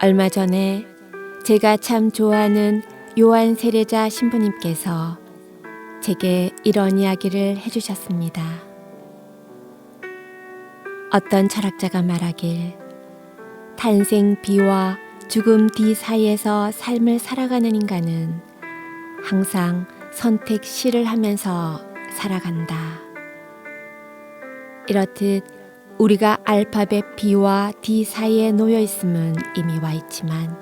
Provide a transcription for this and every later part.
얼마 전에 제가 참 좋아하는 요한 세례자 신부님께서 제게 이런 이야기를 해주셨습니다. 어떤 철학자가 말하길 탄생 B와 죽음 D 사이에서 삶을 살아가는 인간은 항상 선택 C를 하면서 살아간다. 이렇듯 우리가 알파벳 B와 D 사이에 놓여 있음은 이미 와 있지만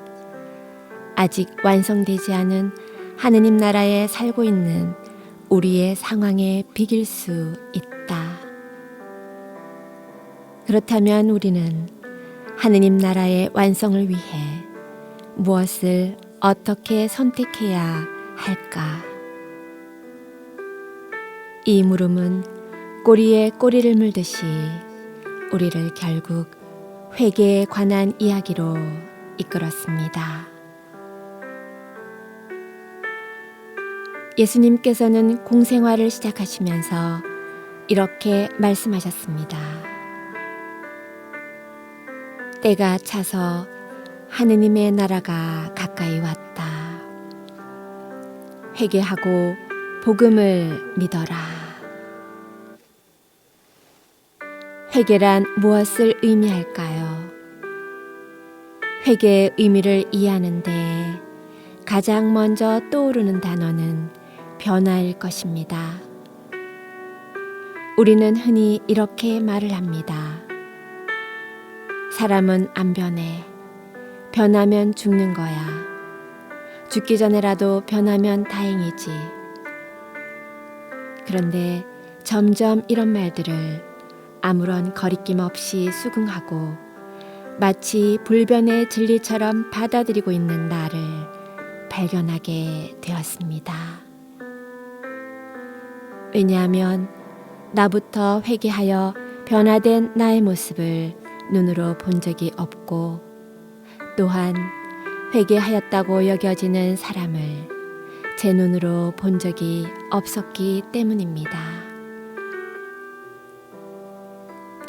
아직 완성되지 않은 하느님 나라에 살고 있는 우리의 상황에 비길 수 있다. 그렇다면 우리는 하느님 나라의 완성을 위해 무엇을 어떻게 선택해야 할까? 이 물음은 꼬리에 꼬리를 물듯이 우리를 결국 회개에 관한 이야기로 이끌었습니다. 예수님께서는 공생활을 시작하시면서 이렇게 말씀하셨습니다. 때가 차서 하느님의 나라가 가까이 왔다. 회개하고 복음을 믿어라. 회개란 무엇을 의미할까요? 회개의 의미를 이해하는데 가장 먼저 떠오르는 단어는 변화일 것입니다. 우리는 흔히 이렇게 말을 합니다. 사람은 안 변해. 변하면 죽는 거야. 죽기 전에라도 변하면 다행이지. 그런데 점점 이런 말들을 아무런 거리낌 없이 수긍하고 마치 불변의 진리처럼 받아들이고 있는 나를 발견하게 되었습니다. 왜냐하면 나부터 회개하여 변화된 나의 모습을 눈으로 본 적이 없고 또한 회개하였다고 여겨지는 사람을 제 눈으로 본 적이 없었기 때문입니다.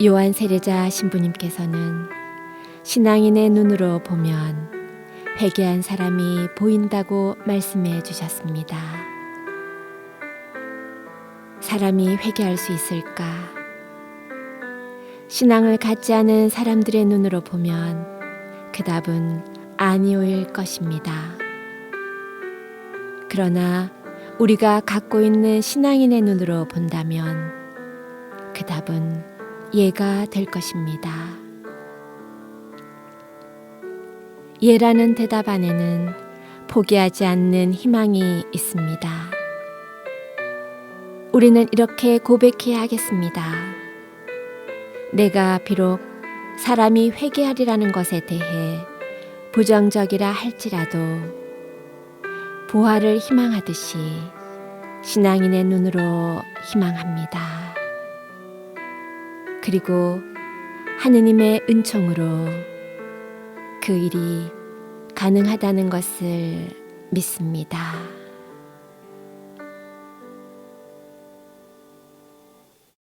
요한 세례자 신부님께서는 신앙인의 눈으로 보면 회개한 사람이 보인다고 말씀해 주셨습니다. 사람이 회개할 수 있을까? 신앙을 갖지 않은 사람들의 눈으로 보면 그 답은 아니오일 것입니다. 그러나 우리가 갖고 있는 신앙인의 눈으로 본다면 그 답은 예가 될 것입니다. 예라는 대답 안에는 포기하지 않는 희망이 있습니다. 우리는 이렇게 고백해야 하겠습니다. 내가 비록 사람이 회개하리라는 것에 대해 부정적이라 할지라도 부활을 희망하듯이 신앙인의 눈으로 희망합니다. 그리고 하느님의 은총으로 그 일이 가능하다는 것을 믿습니다.